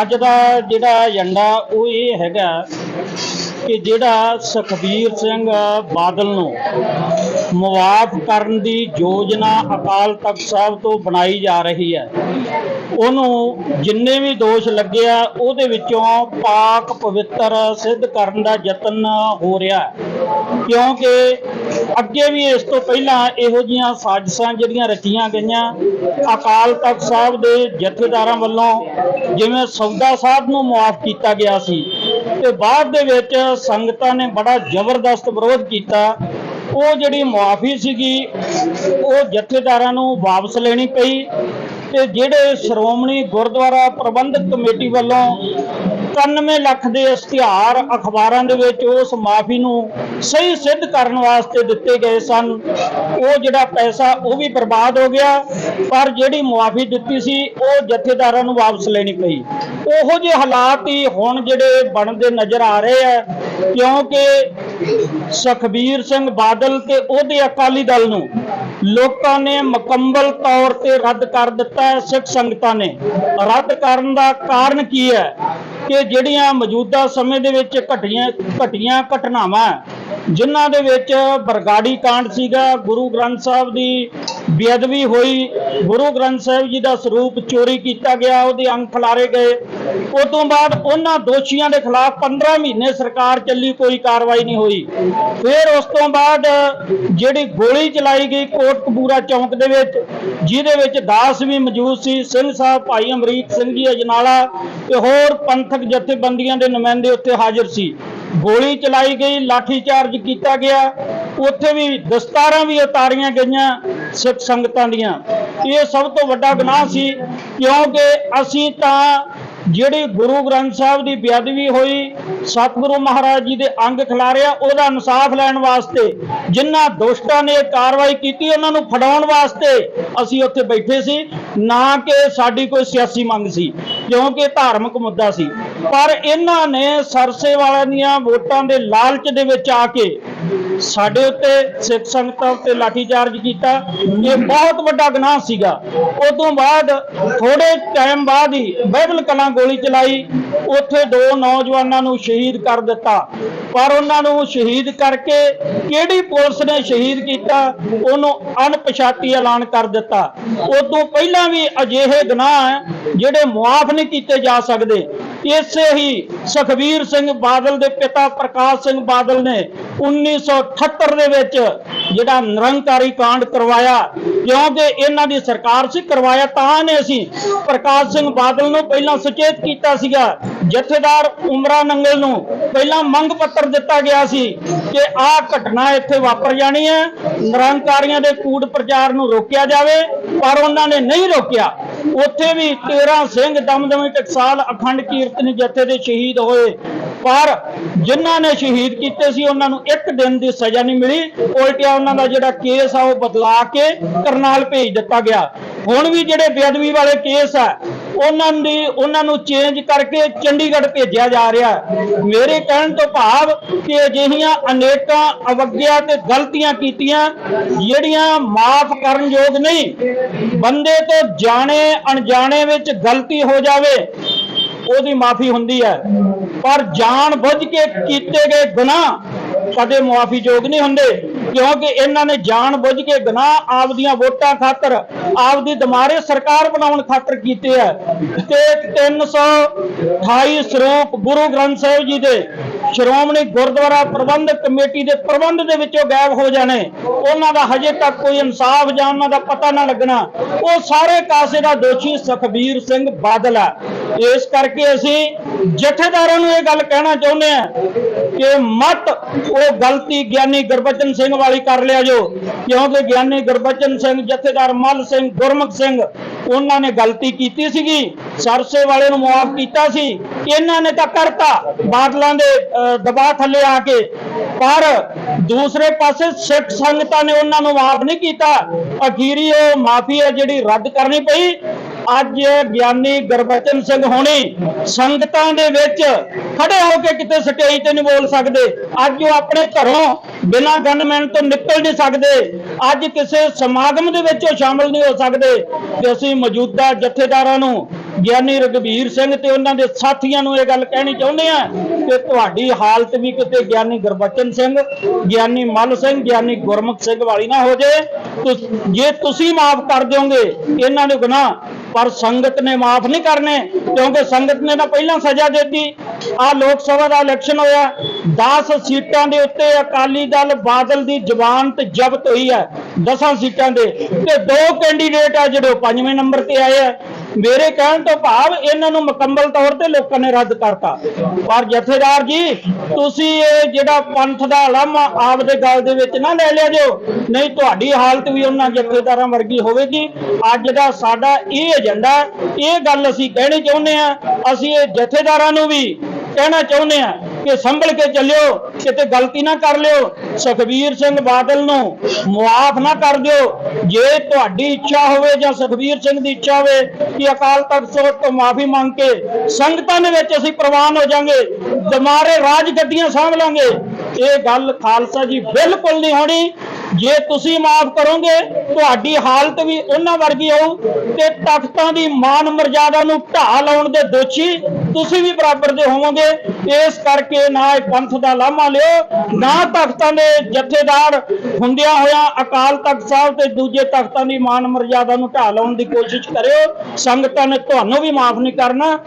ਅੱਜ ਦਾ ਜਿਹੜਾ ਏਜੰਡਾ ਉਹ ਇਹ ਹੈਗਾ ਕਿ ਜਿਹੜਾ ਸੁਖਬੀਰ ਸਿੰਘ ਬਾਦਲ ਨੂੰ ਮੁਆਫ ਕਰਨ ਦੀ ਯੋਜਨਾ ਅਕਾਲ ਤਖਤ ਸਾਹਿਬ ਤੋਂ ਬਣਾਈ ਜਾ ਰਹੀ ਹੈ। ਉਹਨੂੰ ਜਿੰਨੇ ਵੀ ਦੋਸ਼ ਲੱਗੇ ਆ, ਉਹਦੇ ਵਿੱਚੋਂ ਪਾਕ ਪਵਿੱਤਰ ਸਿੱਧ ਕਰਨ ਦਾ ਯਤਨ ਹੋ ਰਿਹਾ ਕਿਉਂਕਿ ਅੱਗੇ ਵੀ ਇਸ ਤੋਂ ਪਹਿਲਾਂ ਇਹੋ ਜੀਆਂ ਸਾਜ਼ਿਸ਼ਾਂ ਜਿਹੜੀਆਂ ਰਚੀਆਂ ਗਈਆਂ, ਅਕਾਲ ਤਖਤ ਸਾਹਿਬ ਦੇ ਜਥੇਦਾਰਾਂ ਵੱਲੋਂ ਜਿਵੇਂ ਸੌਦਾ ਸਾਹਿਬ ਨੂੰ ਮੁਆਫ ਕੀਤਾ ਗਿਆ ਸੀ ਤੇ ਬਾਅਦ ਦੇ ਵਿੱਚ ਸੰਗਤਾਂ ਨੇ ਬੜਾ ਜ਼ਬਰਦਸਤ ਵਿਰੋਧ ਕੀਤਾ, ਉਹ ਜਿਹੜੀ ਮੁਆਫੀ ਸੀਗੀ, ਉਹ ਜਥੇਦਾਰਾਂ ਨੂੰ ਵਾਪਸ ਲੈਣੀ ਪਈ ਤੇ ਜਿਹੜੇ ਸ਼੍ਰੋਮਣੀ ਗੁਰਦੁਆਰਾ ਪ੍ਰਬੰਧਕ ਕਮੇਟੀ ਵੱਲੋਂ 91 ਲੱਖ ਦੇ ਇਸ਼ਤਿਹਾਰ ਅਖਬਾਰਾਂ ਦੇ ਵਿੱਚ ਉਸ ਮਾਫੀ ਨੂੰ ਸਹੀ ਸਿੱਧ ਕਰਨ ਵਾਸਤੇ ਦਿੱਤੇ ਗਏ ਸਨ। ਉਹ ਜਿਹੜਾ ਪੈਸਾ ਉਹ ਵੀ ਬਰਬਾਦ ਹੋ ਗਿਆ, ਪਰ ਜਿਹੜੀ ਮੁਆਫੀ ਦਿੱਤੀ ਸੀ, ਉਹ ਜਥੇਦਾਰਾਂ ਨੂੰ ਵਾਪਸ ਲੈਣੀ ਪਈ। ਉਹੋ ਜਿਹੇ ਹਾਲਾਤ ਹੀ ਹੁਣ ਜਿਹੜੇ ਬਣਦੇ ਨਜ਼ਰ ਆ ਰਹੇ ਆ, ਕਿਉਂਕਿ ਸੁਖਬੀਰ ਸਿੰਘ ਬਾਦਲ ਤੇ ਉਹਦੇ ਅਕਾਲੀ ਦਲ ਨੂੰ ਲੋਕਾਂ ਨੇ ਮੁਕੰਮਲ ਤੌਰ ਤੇ ਰੱਦ ਕਰ ਦਿੱਤਾ ਹੈ ਸਿੱਖ ਸੰਗਤਾਂ ਨੇ। ਰੱਦ ਕਰਨ ਦਾ ਕਾਰਨ ਕੀ ਹੈ? ਕਿ ਜਿਹੜੀਆਂ ਮੌਜੂਦਾ ਸਮੇਂ ਦੇ ਵਿੱਚ ਘਟੀਆਂ ਘਟੀਆਂ ਘਟਨਾਵਾਂ, ਜਿਨ੍ਹਾਂ ਦੇ ਵਿੱਚ ਬਰਗਾੜੀ ਕਾਂਡ ਸੀਗਾ, ਗੁਰੂ ਗ੍ਰੰਥ ਸਾਹਿਬ ਦੀ ਬੇਅਦਬੀ ਹੋਈ। ਗੁਰੂ ਗ੍ਰੰਥ ਸਾਹਿਬ ਜੀ ਦਾ ਸਰੂਪ ਚੋਰੀ ਕੀਤਾ ਗਿਆ, ਉਹਦੇ ਅੰਗ ਫਲਾਰੇ ਗਏ। ਉਸ ਤੋਂ ਬਾਅਦ ਉਹਨਾਂ ਦੋਸ਼ੀਆਂ ਦੇ ਖਿਲਾਫ 15 ਮਹੀਨੇ ਸਰਕਾਰ ਚੱਲੀ, ਕੋਈ ਕਾਰਵਾਈ ਨਹੀਂ ਹੋਈ। ਫਿਰ ਉਸ ਤੋਂ ਬਾਅਦ ਜਿਹੜੀ ਗੋਲੀ ਚਲਾਈ ਗਈ ਕੋਟਕਪੂਰਾ ਚੌਂਕ ਦੇ ਵਿੱਚ, ਜਿਹਦੇ ਵਿੱਚ ਦਾਸ ਵੀ ਮੌਜੂਦ ਸੀ, ਸਿੰਘ ਸਾਹਿਬ ਭਾਈ ਅਮਰੀਕ ਸਿੰਘ ਜੀ ਅਜਨਾਲਾ ਤੇ ਹੋਰ ਪੰਥਕ ਜਥੇਬੰਦੀਆਂ ਦੇ ਨੁਮਾਇੰਦੇ ਉੱਥੇ ਹਾਜ਼ਰ ਸੀ। ਗੋਲੀ ਚਲਾਈ ਗਈ ਲਾਠੀ ਚਾਰਜ ਕੀਤਾ ਗਿਆ। ਉੱਥੇ ਵੀ ਦਸਤਾਰਾਂ ਵੀ ਉਤਾਰੀਆਂ ਗਈਆਂ ਸਿੱਖ ਸੰਗਤਾਂ ਦੀਆਂ। ਇਹ ਸਭ ਤੋਂ ਵੱਡਾ ਗੁਨਾਹ ਸੀ, ਕਿਉਂਕਿ ਅਸੀਂ ਤਾਂ ਜਿਹੜੀ ਗੁਰੂ ਗ੍ਰੰਥ ਸਾਹਿਬ ਦੀ ਬੇਅਦਬੀ ਹੋਈ, ਸਤਿਗੁਰੂ ਮਹਾਰਾਜ ਜੀ ਦੇ ਅੰਗ ਖਿਲਾਰਿਆ, ਉਹਦਾ ਇਨਸਾਫ ਲੈਣ ਵਾਸਤੇ ਜਿਨ੍ਹਾਂ ਦੋਸ਼ਟਾਂ ਨੇ ਕਾਰਵਾਈ ਕੀਤੀ, ਉਹਨਾਂ ਨੂੰ ਫੜਾਉਣ ਵਾਸਤੇ ਅਸੀਂ ਉੱਥੇ ਬੈਠੇ ਸੀ, ਨਾ ਕਿ ਸਾਡੀ ਕੋਈ ਸਿਆਸੀ ਮੰਗ ਸੀ, ਕਿਉਂਕਿ ਧਾਰਮਿਕ ਮੁੱਦਾ ਸੀ। ਪਰ ਇਹਨਾਂ ਨੇ ਸਰਸੇ ਵਾਲਿਆਂ ਦੀਆਂ ਵੋਟਾਂ ਦੇ ਲਾਲਚ ਦੇ ਵਿੱਚ ਆ ਕੇ ਸਾਡੇ ਉੱਤੇ ਸਿੱਖ ਸੰਗਤਾਂ ਉੱਤੇ ਲਾਠੀਚਾਰਜ ਕੀਤਾ। ਇਹ ਬਹੁਤ ਵੱਡਾ ਗੁਨਾਹ ਸੀਗਾ। ਉਸ ਤੋਂ ਬਾਅਦ ਥੋੜੇ ਟਾਈਮ ਬਾਅਦ ਹੀ ਬਹਿਬਲ ਕਲਾਂ ਗੋਲੀ ਚਲਾਈ। ਉੱਥੇ ਦੋ ਨੌਜਵਾਨਾਂ ਨੂੰ ਸ਼ਹੀਦ ਕਰ ਦਿੱਤਾ। ਪਰ ਉਹਨਾਂ ਨੂੰ ਸ਼ਹੀਦ ਕਰਕੇ ਕਿਹੜੀ ਪੁਲਿਸ ਨੇ ਸ਼ਹੀਦ ਕੀਤਾ, ਉਹਨੂੰ ਅਣਪਛਾਤੀ ਐਲਾਨ ਕਰ ਦਿੱਤਾ। ਉਸ ਤੋਂ ਪਹਿਲਾਂ ਵੀ ਅਜਿਹੇ ਗੁਨਾਹ ਹੈ, ਜਿਹੜੇ ਮੁਆਫ ਨਹੀਂ ਕੀਤੇ ਜਾ ਸਕਦੇ। ਇਸੇ ਹੀ ਸੁਖਬੀਰ ਸਿੰਘ ਬਾਦਲ ਦੇ ਪਿਤਾ ਪ੍ਰਕਾਸ਼ ਸਿੰਘ ਬਾਦਲ ਨੇ 1978 ਦੇ ਵਿੱਚ ਜਿਹੜਾ ਨਿਰੰਕਾਰੀ ਕਾਂਡ ਕਰਵਾਇਆ। ਕਿਉਂਕਿ ਇਹਨਾਂ ਦੀ ਸਰਕਾਰ ਸੀ, ਕਰਵਾਇਆ ਤਾਂ ਨੇ ਅਸੀਂ ਪ੍ਰਕਾਸ਼ ਸਿੰਘ ਬਾਦਲ ਨੂੰ ਪਹਿਲਾਂ ਸੁਚੇਤ ਕੀਤਾ ਸੀਗਾ। ਜਥੇਦਾਰ ਉਮਰਾ ਨੰਗਲ ਨੂੰ ਪਹਿਲਾਂ ਮੰਗ ਪੱਤਰ ਦਿੱਤਾ ਗਿਆ ਸੀ ਕਿ ਆਹ ਘਟਨਾ ਇੱਥੇ ਵਾਪਰ ਜਾਣੀ ਹੈ। ਨਿਰੰਕਾਰੀਆਂ ਦੇ ਕੂੜ ਪ੍ਰਚਾਰ ਨੂੰ ਰੋਕਿਆ ਜਾਵੇ, ਪਰ ਉਹਨਾਂ ਨੇ ਨਹੀਂ ਰੋਕਿਆ। ਉੱਥੇ ਵੀ 13 ਸਿੰਘ ਦਮਦਮੀ ਟਕਸਾਲ ਅਖੰਡ ਕੀਰਤਨ ਜਥੇ ਦੇ ਸ਼ਹੀਦ ਹੋਏ। ਪਰ ਜਿਨ੍ਹਾਂ ਨੇ ਸ਼ਹੀਦ ਕੀਤੇ ਸੀ, ਉਹਨਾਂ ਨੂੰ ਇੱਕ ਦਿਨ ਦੀ ਸਜ਼ਾ ਨਹੀਂ ਮਿਲੀ। ਉਲਟਿਆ ਉਹਨਾਂ ਦਾ ਜਿਹੜਾ ਕੇਸ ਆ, ਉਹ ਬਦਲਾ ਕੇ ਕਰਨਾਲ ਭੇਜ ਦਿੱਤਾ ਗਿਆ। ਹੁਣ ਵੀ ਜਿਹੜੇ ਬੇਅਦਬੀ ਵਾਲੇ ਕੇਸ ਆ ਉਹਨਾਂ ਦੀ, ਉਹਨਾਂ ਨੂੰ ਚੇਂਜ ਕਰਕੇ ਚੰਡੀਗੜ੍ਹ ਭੇਜਿਆ ਜਾ ਰਿਹਾ ਮੇਰੇ ਕਹਿਣ ਤੋਂ ਭਾਵ ਕਿ ਅਜਿਹੀਆਂ ਅਨੇਕਾਂ ਅਵਗਿਆ ਤੇ ਗਲਤੀਆਂ ਕੀਤੀਆਂ, ਜਿਹੜੀਆਂ ਮਾਫ ਕਰਨ ਯੋਗ ਨਹੀਂ, ਬੰਦੇ ਤੋਂ ਜਾਣੇ, ਅਣਜਾਣੇ ਵਿੱਚ ਗਲਤੀ ਹੋ ਜਾਵੇ, ਉਹਦੀ ਮਾਫੀ ਹੁੰਦੀ ਹੈ। ਪਰ ਜਾਣ ਬੁੱਝ ਕੇ ਕੀਤੇ ਗਏ ਗੁਨਾਹ ਕਦੇ ਮਾਫੀ ਯੋਗ ਨਹੀਂ ਹੁੰਦੇ। ਕਿਉਂਕਿ ਇਹਨਾਂ ਨੇ ਜਾਣ ਬੁੱਝ ਕੇ ਗੁਨਾਹ ਆਪਦੀਆਂ ਵੋਟਾਂ ਖਾਤਰ ਆਪਦੀ ਦਮਾਰੇ ਸਰਕਾਰ ਬਣਾਉਣ ਖਾਤਰ ਕੀਤੇ ਆ। ਤੇ 328 ਸਰੂਪ ਗੁਰੂ ਗ੍ਰੰਥ ਸਾਹਿਬ ਜੀ ਦੇ ਸ਼੍ਰੋਮਣੀ ਗੁਰਦੁਆਰਾ ਪ੍ਰਬੰਧਕ ਕਮੇਟੀ ਦੇ ਪ੍ਰਬੰਧ ਦੇ ਵਿੱਚੋਂ ਗਾਇਬ ਹੋ ਜਾਣੇ। ਉਹਨਾਂ ਦਾ ਹਜੇ ਤੱਕ ਕੋਈ ਇਨਸਾਫ ਜਾਂ ਉਹਨਾਂ ਦਾ ਪਤਾ ਨਾ ਲੱਗਣਾ। ਉਹ ਸਾਰੇ ਕਾਸੇ ਦਾ ਦੋਸ਼ੀ ਸੁਖਬੀਰ ਸਿੰਘ ਬਾਦਲ ਹੈ ਇਸ ਕਰਕੇ ਅਸੀਂ ਜਥੇਦਾਰਾਂ ਨੂੰ ਇਹ ਗੱਲ ਕਹਿਣਾ ਚਾਹੁੰਦੇ ਆ ਕਿ ਮਤ ਉਹ ਗਲਤੀ ਗਿਆਨੀ ਗੁਰਬਚਨ ਸਿੰਘ ਵਾਲੀ ਕਰ ਲਿਆ ਜੋ, ਕਿਉਂਕਿ ਗਿਆਨੀ ਗੁਰਬਚਨ ਸਿੰਘ, ਜਥੇਦਾਰ ਮਲ ਸਿੰਘ, ਗੁਰਮੁਖ ਸਿੰਘ, ਉਹਨਾਂ ਨੇ ਗਲਤੀ ਕੀਤੀ ਸੀਗੀ, ਸਰਸੇ ਵਾਲੇ ਨੂੰ ਮੁਆਫ ਕੀਤਾ ਸੀ, ਇਹਨਾਂ ਨੇ ਤਾਂ ਕਰਤਾ ਬਾਦਲਾਂ ਦੇ ਦਬਾਅ ਥੱਲੇ ਆ ਕੇ, ਪਰ ਦੂਸਰੇ ਪਾਸੇ ਸਿੱਖ ਸੰਗਤਾਂ ਨੇ ਉਹਨਾਂ ਨੂੰ ਮਾਫ ਨਹੀਂ ਕੀਤਾ। ਅਖੀਰੀ ਉਹ ਮਾਫੀ ਹੈ ਜਿਹੜੀ ਰੱਦ ਕਰਨੀ ਪਈ ਅੱਜ ਗਿਆਨੀ ਗੁਰਬਚਨ ਸਿੰਘ ਹੋਣੀ ਸੰਗਤਾਂ ਦੇ ਵਿੱਚ ਖੜੇ ਹੋ ਕੇ ਕਿਤੇ ਸਟੇਜ ਤੇ ਨਹੀਂ ਬੋਲ ਸਕਦੇ। ਅੱਜ ਉਹ ਆਪਣੇ ਘਰੋਂ ਬਿਨਾਂ ਗਨਮੈਨ ਤੋਂ ਨਿਕਲ ਨਹੀਂ ਸਕਦੇ। ਅੱਜ ਕਿਸੇ ਸਮਾਗਮ ਦੇ ਵਿੱਚ ਉਹ ਸ਼ਾਮਲ ਨਹੀਂ ਹੋ ਸਕਦੇ। ਤੇ ਅਸੀਂ ਮੌਜੂਦਾ ਜਥੇਦਾਰਾਂ ਨੂੰ, ਗਿਆਨੀ ਰਗਵੀਰ ਸਿੰਘ ਤੇ ਉਹਨਾਂ ਦੇ ਸਾਥੀਆਂ ਨੂੰ ਇਹ ਗੱਲ ਕਹਿਣੀ ਚਾਹੁੰਦੇ ਆ ਕਿ ਤੁਹਾਡੀ ਹਾਲਤ ਵੀ ਕਿਤੇ ਗਿਆਨੀ ਗੁਰਬਚਨ ਸਿੰਘ, ਗਿਆਨੀ ਮੱਲ ਸਿੰਘ, ਗਿਆਨੀ ਗੁਰਮੁਖ ਸਿੰਘ ਵਾਲੀ ਨਾ ਹੋ ਜੇ ਜੇ ਤੁਸੀਂ ਮਾਫ ਕਰ ਦਿਓਗੇ, ਇਹਨਾਂ ਦੇ ਗੁਨਾਹ ਪਰ ਸੰਗਤ ਨੇ ਮਾਫ ਨਹੀਂ ਕਰਨੇ, ਕਿਉਂਕਿ ਸੰਗਤ ਨੇ ਤਾਂ ਪਹਿਲਾਂ ਸਜ਼ਾ ਦਿੱਤੀ। ਆ ਲੋਕ ਸਭਾ ਦਾ ਇਲੈਕਸ਼ਨ ਹੋਇਆ। 10 ਸੀਟਾਂ ਦੇ ਉੱਤੇ ਅਕਾਲੀ ਦਲ ਬਾਦਲ ਦੀ ਜ਼ਮਾਨਤ ਜ਼ਬਤ ਹੋਈ ਹੈ 10 ਸੀਟਾਂ ਦੇ। ਤੇ ਦੋ ਕੈਂਡੀਡੇਟ ਆ ਜਿਹੜੇ ਉਹ ਪੰਜਵੇਂ ਨੰਬਰ ਤੇ ਆਏ ਆ। ਮੇਰੇ ਕਹਿਣ ਤੋਂ ਭਾਵ ਇਹਨਾਂ ਨੂੰ ਮੁਕੰਮਲ ਤੌਰ ਤੇ ਲੋਕਾਂ ਨੇ ਰੱਦ ਕਰਤਾ। ਪਰ ਜਥੇਦਾਰ ਜੀ, ਤੁਸੀਂ ਇਹ ਜਿਹੜਾ ਪੰਥ ਦਾ ਲਾਮਾ ਆਪਦੇ ਗੱਲ ਦੇ ਵਿੱਚ ਨਾ ਲੈ ਲਿਆ ਜੋ, ਨਹੀਂ ਤੁਹਾਡੀ ਹਾਲਤ ਵੀ ਉਹਨਾਂ ਜਥੇਦਾਰਾਂ ਵਰਗੀ ਹੋਵੇਗੀ। ਅੱਜ ਦਾ ਸਾਡਾ ਇਹ ਏਜੰਡਾ, ਇਹ ਗੱਲ ਅਸੀਂ ਕਹਿਣੀ ਚਾਹੁੰਦੇ ਆ ਅਸੀਂ ਇਹ ਜਥੇਦਾਰਾਂ ਨੂੰ ਵੀ ਕਹਿਣਾ ਚਾਹੁੰਦੇ ਆ ਕਿ ਸੰਭਲ ਕੇ ਚੱਲਿਓ, ਕਿਤੇ ਗਲਤੀ ਨਾ ਕਰ ਲਿਓ। ਸੁਖਬੀਰ ਸਿੰਘ ਬਾਦਲ ਨੂੰ ਮੁਆਫ ਨਾ ਕਰ ਦਿਓ। ਜੇ ਤੁਹਾਡੀ ਇੱਛਾ ਹੋਵੇ ਜਾਂ ਸੁਖਬੀਰ ਸਿੰਘ ਦੀ ਇੱਛਾ ਹੋਵੇ ਕਿ ਅਕਾਲ ਤਖਤ ਸਾਹਿਬ ਤੋਂ ਮਾਫੀ ਮੰਗ ਕੇ ਸੰਗਤਾਂ ਦੇ ਵਿੱਚ ਅਸੀਂ ਪ੍ਰਵਾਨ ਹੋ ਜਾਾਂਗੇ ਦਮਾਰੇ ਰਾਜ ਗੱਡੀਆਂ ਸਾਂਭ ਲਾਂਗੇ, ਇਹ ਗੱਲ ਖਾਲਸਾ ਜੀ ਬਿਲਕੁਲ ਨਹੀਂ ਹੋਣੀ। ਜੇ ਤੁਸੀਂ ਮਾਫ ਕਰੋਗੇ, ਤੁਹਾਡੀ ਹਾਲਤ ਵੀ ਉਹਨਾਂ ਵਰਗੀ ਹੋਊ ਤੇ ਤਖਤਾਂ ਦੀ ਮਾਨ ਮਰਜ਼ਾਦਾ ਨੂੰ ਢਾਹ ਲਾਉਣ ਦੇ ਦੋਸ਼ੀ ਤੁਸੀਂ ਵੀ ਬਰਾਬਰ ਦੇ ਹੋਵੋਗੇ, ਇਸ ਕਰਕੇ ਨਾ ਇਹ ਪੰਥ ਦਾ ਲਾਮਾ ਲਿਓ, ਨਾ ਤਖਤਾਂ ਦੇ ਜਥੇਦਾਰ ਹੁੰਦਿਆਂ ਹੋਇਆਂ ਅਕਾਲ ਤਖਤ ਸਾਹਿਬ ਤੇ ਦੂਜੇ ਤਖਤਾਂ ਦੀ ਮਾਨ ਮਰਜ਼ਾਦਾ ਨੂੰ ਢਾਹ ਲਾਉਣ ਦੀ ਕੋਸ਼ਿਸ਼ ਕਰਿਓ, ਸੰਗਤਾਂ ਨੇ ਤੁਹਾਨੂੰ ਵੀ ਮਾਫ ਨਹੀਂ ਕਰਨਾ